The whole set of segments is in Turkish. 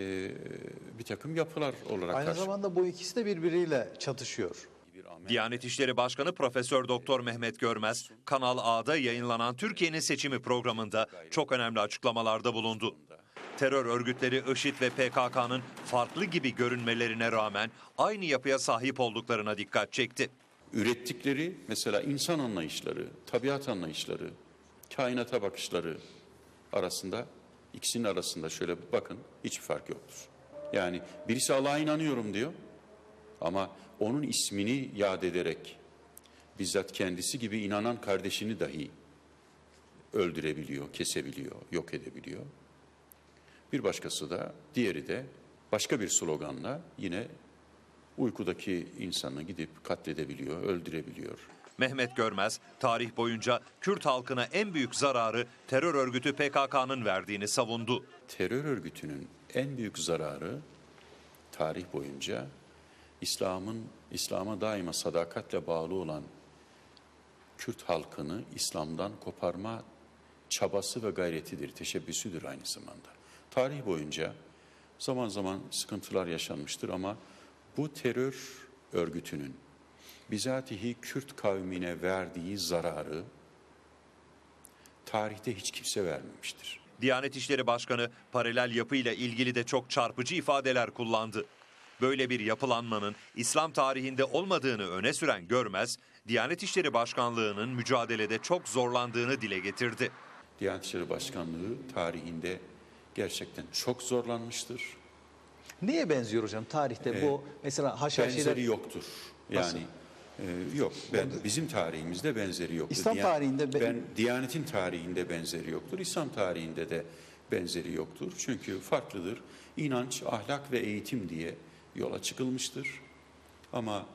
e, bir takım yapılar olarak Aynı karşı. zamanda bu ikisi de birbiriyle çatışıyor. Diyanet İşleri Başkanı Profesör Doktor Mehmet Görmez, Kanal A'da yayınlanan Türkiye'nin seçimi programında çok önemli açıklamalarda bulundu. Terör örgütleri IŞİD ve PKK'nın farklı gibi görünmelerine rağmen aynı yapıya sahip olduklarına dikkat çekti. ürettikleri mesela insan anlayışları, tabiat anlayışları, kainata bakışları arasında ikisinin arasında şöyle bir bakın hiçbir fark yoktur. Yani birisi Allah'a inanıyorum diyor ama onun ismini yad ederek bizzat kendisi gibi inanan kardeşini dahi öldürebiliyor, kesebiliyor, yok edebiliyor. Bir başkası da diğeri de başka bir sloganla yine uykudaki insanı gidip katledebiliyor, öldürebiliyor. Mehmet Görmez, tarih boyunca Kürt halkına en büyük zararı terör örgütü PKK'nın verdiğini savundu. Terör örgütünün en büyük zararı tarih boyunca İslam'ın İslam'a daima sadakatle bağlı olan Kürt halkını İslam'dan koparma çabası ve gayretidir, teşebbüsüdür aynı zamanda. Tarih boyunca zaman zaman sıkıntılar yaşanmıştır ama bu terör örgütünün bizatihi Kürt kavmine verdiği zararı tarihte hiç kimse vermemiştir. Diyanet İşleri Başkanı paralel yapıyla ilgili de çok çarpıcı ifadeler kullandı. Böyle bir yapılanmanın İslam tarihinde olmadığını öne süren Görmez, Diyanet İşleri Başkanlığı'nın mücadelede çok zorlandığını dile getirdi. Diyanet İşleri Başkanlığı tarihinde gerçekten çok zorlanmıştır. Neye benziyor hocam tarihte bu mesela Haşhaşiler Benzeri yoktur. Nasıl? Yani e, yok. Ben, bizim tarihimizde benzeri yoktur. İslam tarihinde be- ben Diyanetin tarihinde benzeri yoktur. İslam tarihinde de benzeri yoktur. Çünkü farklıdır. İnanç, ahlak ve eğitim diye yola çıkılmıştır. Ama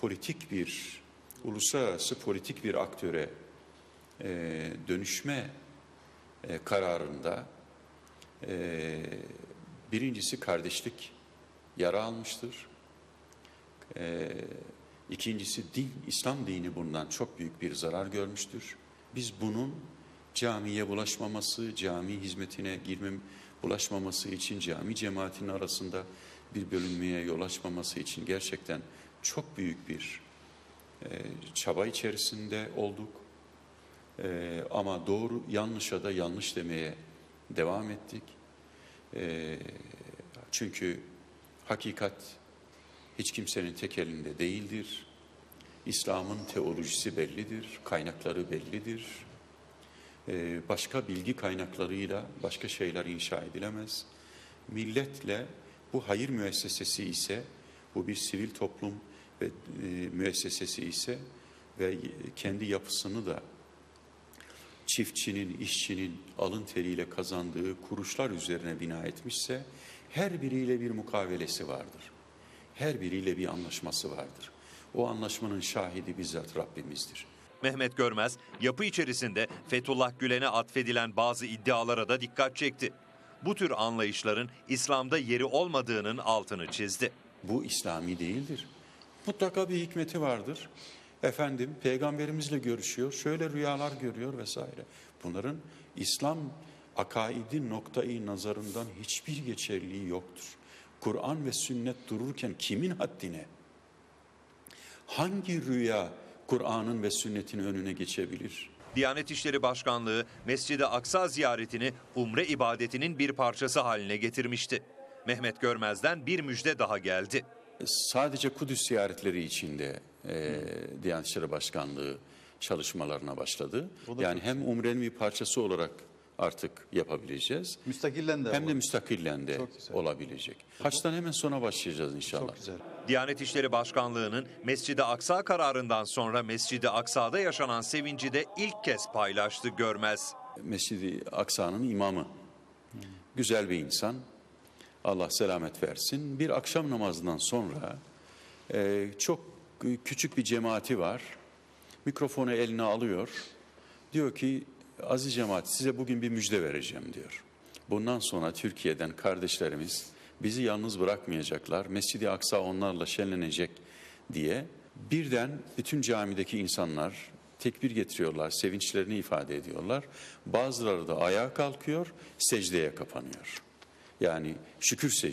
politik bir uluslararası politik bir aktöre e, dönüşme e, kararında e, birincisi kardeşlik yara almıştır. E, ikincisi din, İslam dini bundan çok büyük bir zarar görmüştür. Biz bunun camiye bulaşmaması, cami hizmetine girmem bulaşmaması için cami cemaatinin arasında bir bölünmeye yol açmaması için gerçekten çok büyük bir e, çaba içerisinde olduk. E, ama doğru yanlışa da yanlış demeye devam ettik. E, çünkü hakikat hiç kimsenin tek elinde değildir. İslam'ın teolojisi bellidir, kaynakları bellidir. E, başka bilgi kaynaklarıyla başka şeyler inşa edilemez. Milletle bu hayır müessesesi ise, bu bir sivil toplum ve e, müessesesi ise ve kendi yapısını da çiftçinin, işçinin alın teriyle kazandığı kuruşlar üzerine bina etmişse her biriyle bir mukavelesi vardır. Her biriyle bir anlaşması vardır. O anlaşmanın şahidi bizzat Rabbimizdir. Mehmet Görmez, yapı içerisinde Fethullah Gülen'e atfedilen bazı iddialara da dikkat çekti. Bu tür anlayışların İslam'da yeri olmadığının altını çizdi. Bu İslami değildir. Mutlaka bir hikmeti vardır. Efendim peygamberimizle görüşüyor, şöyle rüyalar görüyor vesaire. Bunların İslam akaidi noktayı nazarından hiçbir geçerliği yoktur. Kur'an ve sünnet dururken kimin haddine? Hangi rüya Kur'an'ın ve sünnetin önüne geçebilir? Diyanet İşleri Başkanlığı Mescid-i Aksa ziyaretini umre ibadetinin bir parçası haline getirmişti. Mehmet Görmez'den bir müjde daha geldi. Sadece Kudüs ziyaretleri içinde e, Diyanet İşleri Başkanlığı çalışmalarına başladı. Yani hem umrenin bir parçası olarak artık yapabileceğiz. müstakillen de Hem de var. müstakillen de olabilecek. Haçtan hemen sonra başlayacağız inşallah. Çok güzel. Diyanet İşleri Başkanlığı'nın Mescid-i Aksa kararından sonra Mescid-i Aksa'da yaşanan sevinci de ilk kez paylaştı Görmez. Mescid-i Aksa'nın imamı. Güzel bir insan. Allah selamet versin. Bir akşam namazından sonra e, çok küçük bir cemaati var. Mikrofonu eline alıyor. Diyor ki aziz cemaat size bugün bir müjde vereceğim diyor. Bundan sonra Türkiye'den kardeşlerimiz bizi yalnız bırakmayacaklar. Mescid-i Aksa onlarla şenlenecek diye birden bütün camideki insanlar tekbir getiriyorlar, sevinçlerini ifade ediyorlar. Bazıları da ayağa kalkıyor, secdeye kapanıyor. Yani şükür secdesi.